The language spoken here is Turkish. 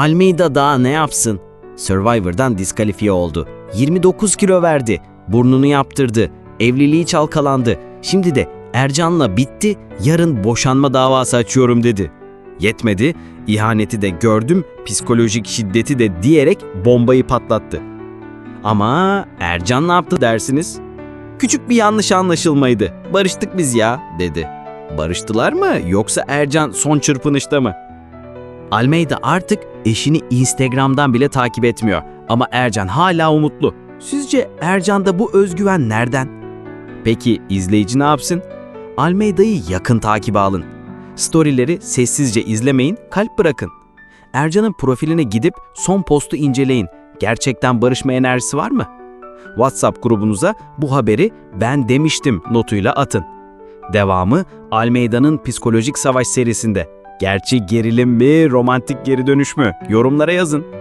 Almeida daha ne yapsın? Survivor'dan diskalifiye oldu. 29 kilo verdi. Burnunu yaptırdı. Evliliği çalkalandı. Şimdi de Ercan'la bitti, yarın boşanma davası açıyorum dedi. Yetmedi, ihaneti de gördüm, psikolojik şiddeti de diyerek bombayı patlattı. Ama Ercan ne yaptı dersiniz? Küçük bir yanlış anlaşılmaydı. Barıştık biz ya, dedi. Barıştılar mı yoksa Ercan son çırpınışta mı? Almeida artık eşini Instagram'dan bile takip etmiyor ama Ercan hala umutlu. Sizce Ercan'da bu özgüven nereden? Peki izleyici ne yapsın? Almeida'yı yakın takibe alın. Storyleri sessizce izlemeyin, kalp bırakın. Ercan'ın profiline gidip son postu inceleyin. Gerçekten barışma enerjisi var mı? WhatsApp grubunuza bu haberi ben demiştim notuyla atın. Devamı Almeida'nın Psikolojik Savaş serisinde. Gerçi gerilim mi, romantik geri dönüş mü? Yorumlara yazın.